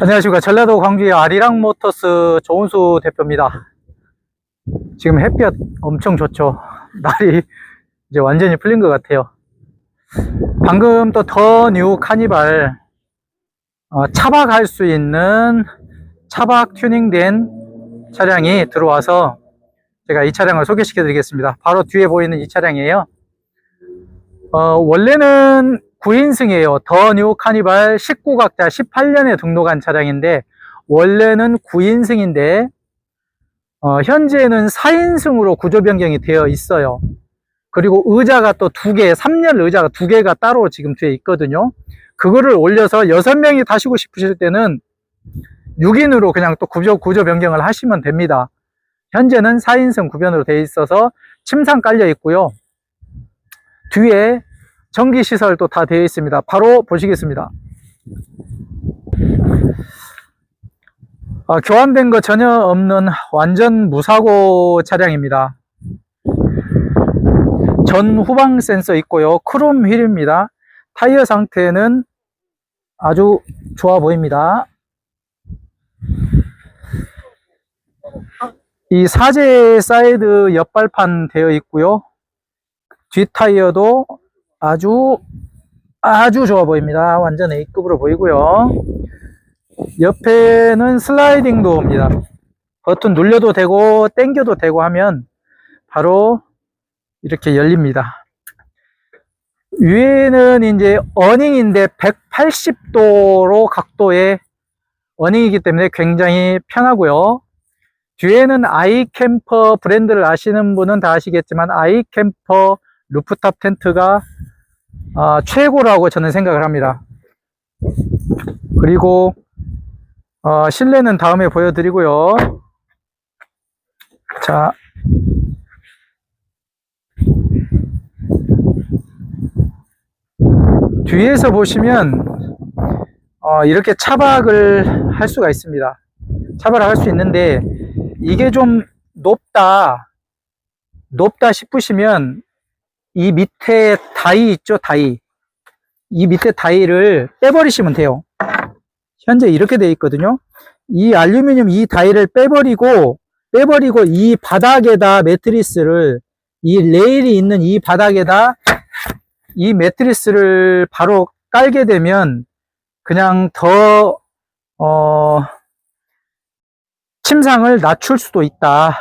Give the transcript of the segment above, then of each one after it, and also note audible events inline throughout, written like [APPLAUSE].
안녕하십니까. 전라도 광주의 아리랑 모터스 조은수 대표입니다. 지금 햇볕 엄청 좋죠. [LAUGHS] 날이 이제 완전히 풀린 것 같아요. 방금 또 더 뉴 카니발 어, 차박할 수 있는 차박 튜닝된 차량이 들어와서 제가 이 차량을 소개시켜 드리겠습니다. 바로 뒤에 보이는 이 차량이에요. 어, 원래는 9인승이에요. 더 뉴 카니발 19각자 18년에 등록한 차량인데 원래는 9인승인데 어, 현재는 4인승으로 구조 변경이 되어 있어요. 그리고 의자가 또 두 개, 3열 의자가 두 개가 따로 지금 뒤에 있거든요. 그거를 올려서 6명이 타시고 싶으실 때는 6인으로 그냥 또 구조, 구조 변경을 하시면 됩니다. 현재는 4인승 구변으로 되어 있어서 침상 깔려 있고요. 뒤에 전기 시설도 다 되어 있습니다. 바로 보시겠습니다. 아, 교환된 거 전혀 없는 완전 무사고 차량입니다. 전 후방 센서 있고요. 크롬 휠입니다. 타이어 상태는 아주 좋아 보입니다. 이 사제 사이드 옆발판 되어 있고요. 뒷 타이어도 아주 아주 좋아 보입니다. 완전 A급으로 보이고요. 옆에는 슬라이딩 도어입니다. 버튼 눌려도 되고 당겨도 되고 하면 바로 이렇게 열립니다. 위에는 이제 어닝인데 180도로 각도의 어닝이기 때문에 굉장히 편하고요. 뒤에는 아이캠퍼 브랜드를 아시는 분은 다 아시겠지만 아이캠퍼 루프탑 텐트가 아, 최고라고 저는 생각을 합니다. 그리고 어, 실내는 다음에 보여드리고요. 자, 뒤에서 보시면 어, 이렇게 차박을 할 수가 있습니다. 차박을 할 수 있는데 이게 좀 높다 높다 싶으시면 이 밑에 다이 있죠 다이. 이 밑에 다이를 빼버리시면 돼요. 현재 이렇게 되어 있거든요. 이 알루미늄 이 다이를 빼버리고 빼버리고 이 바닥에다 매트리스를 이 레일이 있는 이 바닥에다 이 매트리스를 바로 깔게 되면 그냥 더 어, 침상을 낮출 수도 있다.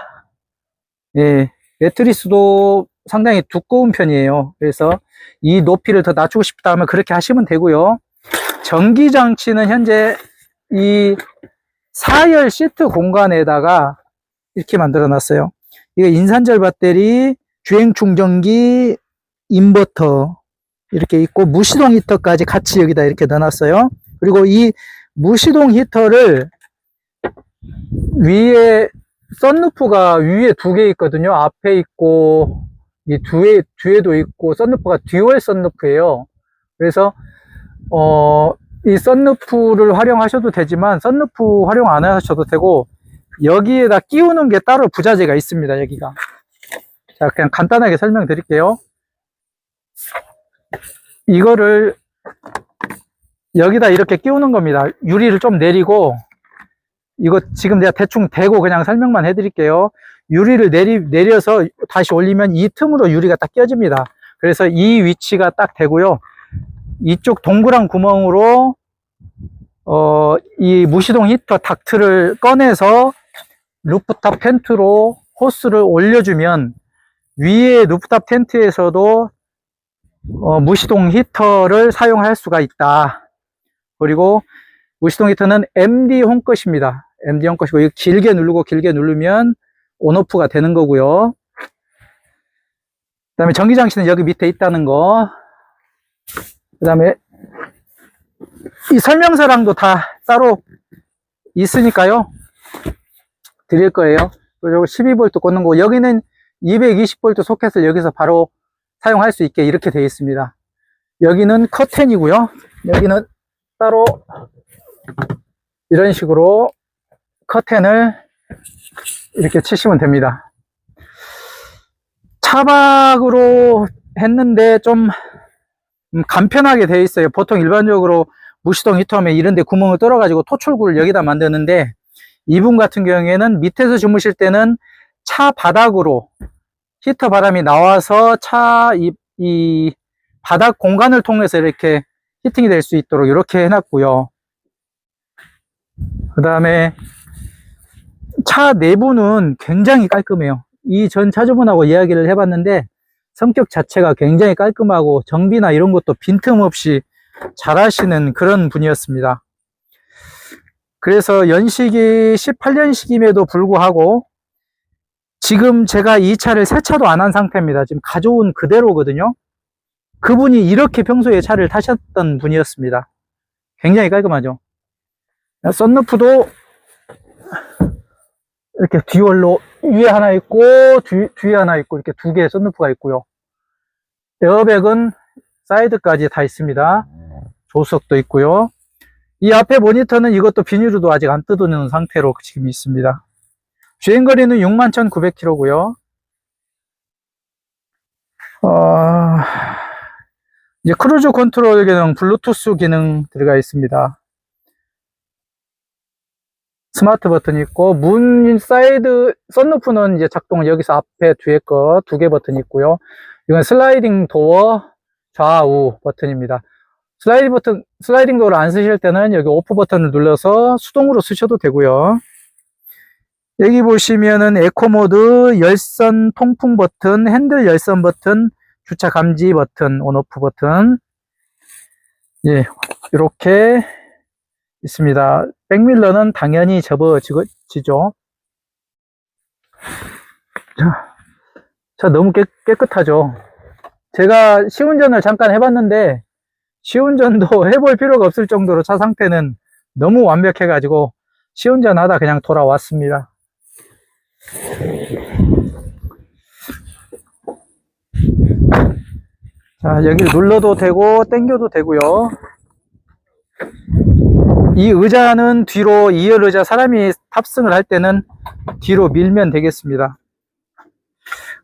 예, 매트리스도 상당히 두꺼운 편이에요. 그래서 이 높이를 더 낮추고 싶다 하면 그렇게 하시면 되고요. 전기 장치는 현재 이 4열 시트 공간에다가 이렇게 만들어 놨어요. 이거 인산철 배터리, 주행 충전기, 인버터 이렇게 있고 무시동 히터까지 같이 여기다 이렇게 넣어놨어요. 그리고 이 무시동 히터를 위에 썬루프가 위에 두 개 있거든요. 앞에 있고 이 뒤에 뒤에도 있고 썬루프가 듀얼 썬루프예요. 그래서 어, 이 썬루프를 활용하셔도 되지만 썬루프 활용 안 하셔도 되고 여기에다 끼우는 게 따로 부자재가 있습니다. 여기가 자 그냥 간단하게 설명드릴게요. 이거를 여기다 이렇게 끼우는 겁니다. 유리를 좀 내리고 이거 지금 내가 대충 대고 그냥 설명만 해드릴게요. 유리를 내리, 내려서 다시 올리면 이 틈으로 유리가 딱 껴집니다. 그래서 이 위치가 딱 되고요. 이쪽 동그란 구멍으로 어, 이 무시동 히터 닥트를 꺼내서 루프탑 텐트로 호스를 올려주면 위에 루프탑 텐트에서도 어, 무시동 히터를 사용할 수가 있다. 그리고 무시동 히터는 MD 홈 것입니다. MD 홈 것이고 길게 누르고 길게 누르면 온오프가 되는 거고요. 그 다음에 전기장치는 여기 밑에 있다는 거. 그 다음에 이 설명서랑도 다 따로 있으니까요. 드릴 거예요. 그리고 12V 꽂는 거. 여기는 220V 소켓을 여기서 바로 사용할 수 있게 이렇게 되어 있습니다. 여기는 커튼이고요. 여기는 따로 이런 식으로 커튼을 이렇게 치시면 됩니다. 차박으로 했는데 좀 음, 간편하게 되어 있어요. 보통 일반적으로 무시동 히터함에 이런데 구멍을 뚫어 가지고 토출구를 여기다 만드는데 이분 같은 경우에는 밑에서 주무실 때는 차 바닥으로 히터 바람이 나와서 차이 이 바닥 공간을 통해서 이렇게 히팅이 될 수 있도록 이렇게 해놨고요. 그 다음에 차 내부는 굉장히 깔끔해요. 이 전 차주분하고 이야기를 해봤는데 성격 자체가 굉장히 깔끔하고 정비나 이런 것도 빈틈없이 잘 하시는 그런 분이었습니다. 그래서 연식이 18년식임에도 불구하고 지금 제가 이 차를 세차도 안 한 상태입니다. 지금 가져온 그대로거든요. 그분이 이렇게 평소에 차를 타셨던 분이었습니다. 굉장히 깔끔하죠. 썬루프도 이렇게 듀얼로 위에 하나 있고 뒤, 뒤에 하나 있고 이렇게 두 개의 썬루프가 있고요. 에어백은 사이드까지 다 있습니다. 조수석도 있고요. 이 앞에 모니터는 이것도 비닐로도 아직 안 뜯어놓은 상태로 지금 있습니다. 주행거리는 61,900km고요. 어, 이제 크루즈 컨트롤 기능, 블루투스 기능 들어가 있습니다. 스마트 버튼이 있고, 문 사이드, 썬루프는 이제 작동, 여기서 앞에 뒤에 거 두 개 버튼이 있고요. 이건 슬라이딩 도어 좌우 버튼입니다. 슬라이딩 버튼, 슬라이딩 도어를 안 쓰실 때는 여기 오프 버튼을 눌러서 수동으로 쓰셔도 되고요. 여기 보시면은 에코 모드, 열선 통풍 버튼, 핸들 열선 버튼, 주차 감지 버튼, 온오프 버튼. 예, 이렇게 있습니다. 백밀러는 당연히 접어지죠. 자, 자 너무 깨, 깨끗하죠. 제가 시운전을 잠깐 해봤는데 시운전도 [LAUGHS] 해볼 필요가 없을 정도로 차 상태는 너무 완벽해가지고 시운전하다 그냥 돌아왔습니다. 자, 여기를 눌러도 되고, 당겨도 되고요. 이 의자는 뒤로, 2열 의자 사람이 탑승을 할 때는 뒤로 밀면 되겠습니다.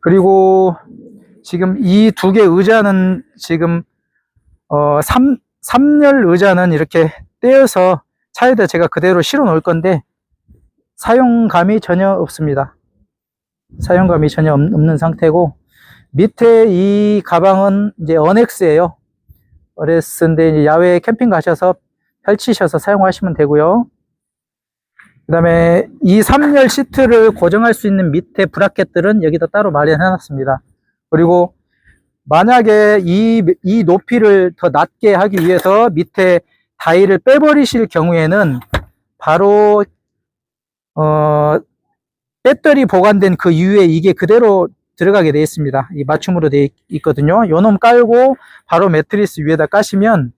그리고 지금 이 두 개 의자는 지금, 어, 3, 3열 의자는 이렇게 떼어서 차에다 제가 그대로 실어 놓을 건데, 사용감이 전혀 없습니다. 사용감이 전혀 없- 없는 상태고, 밑에 이 가방은 이제 어넥스예요. 어넥스인데 야외 캠핑 가셔서 펼치셔서 사용하시면 되고요. 그 다음에 이 3열 시트를 고정할 수 있는 밑에 브라켓들은 여기다 따로 마련해 놨습니다. 그리고 만약에 이, 이 높이를 더 낮게 하기 위해서 밑에 다이를 빼버리실 경우에는 바로 어, 배터리 보관된 그 이후에 이게 그대로 들어가게 되어 있습니다. 이 맞춤으로 되어 있- 있거든요. 요놈 깔고 바로 매트리스 위에다 까시면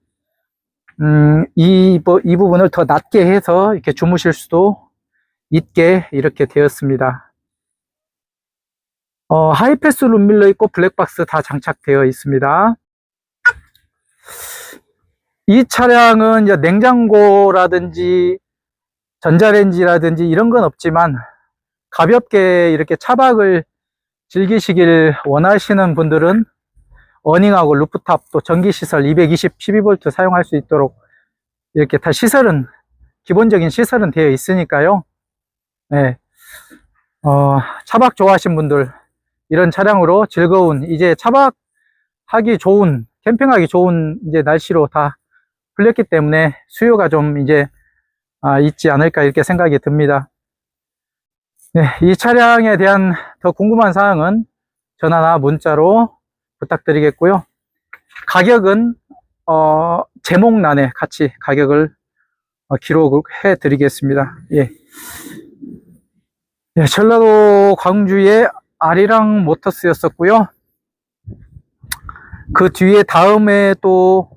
음, 이, 부- 이 부분을 더 낮게 해서 이렇게 주무실 수도 있게 이렇게 되었습니다. 어, 하이패스 룸밀러 있고 블랙박스 다 장착되어 있습니다. 이 차량은 이제 냉장고라든지 전자레인지라든지 이런 건 없지만 가볍게 이렇게 차박을 즐기시길 원하시는 분들은 어닝하고 루프탑 또 전기시설 220 12V 사용할 수 있도록 이렇게 다 시설은 기본적인 시설은 되어 있으니까요. 네. 어, 차박 좋아하시는 분들 이런 차량으로 즐거운 이제 차박하기 좋은 캠핑하기 좋은 이제 날씨로 다 풀렸기 때문에 수요가 좀 이제 아, 있지 않을까 이렇게 생각이 듭니다. 네, 이 차량에 대한 더 궁금한 사항은 전화나 문자로 부탁드리겠고요. 가격은 어, 제목란에 같이 가격을 어, 기록해 드리겠습니다. 예. 예, 전라도 광주의 아리랑 모터스였었고요. 그 뒤에 다음에 또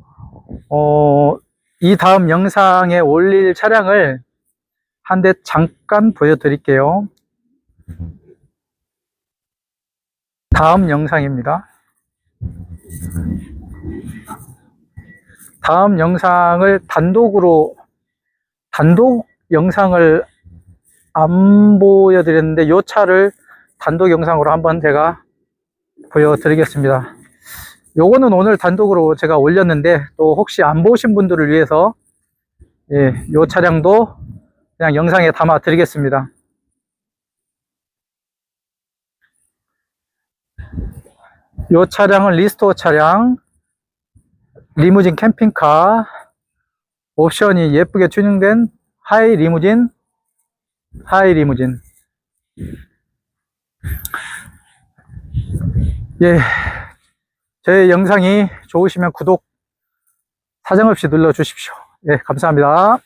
어, 이 다음 영상에 올릴 차량을 한 대 잠깐 보여드릴게요. 다음 영상입니다. 다음 영상을 단독으로, 단독 영상을 안 보여드렸는데, 이 차를 단독 영상으로 한번 제가 보여드리겠습니다. 요거는 오늘 단독으로 제가 올렸는데, 또 혹시 안 보신 분들을 위해서 예, 요 차량도 그냥 영상에 담아 드리겠습니다. 요 차량은 리스토어 차량, 리무진 캠핑카, 옵션이 예쁘게 튜닝된 하이 리무진, 하이 리무진. 예, 제 영상이 좋으시면 구독 사정없이 눌러 주십시오. 예, 감사합니다.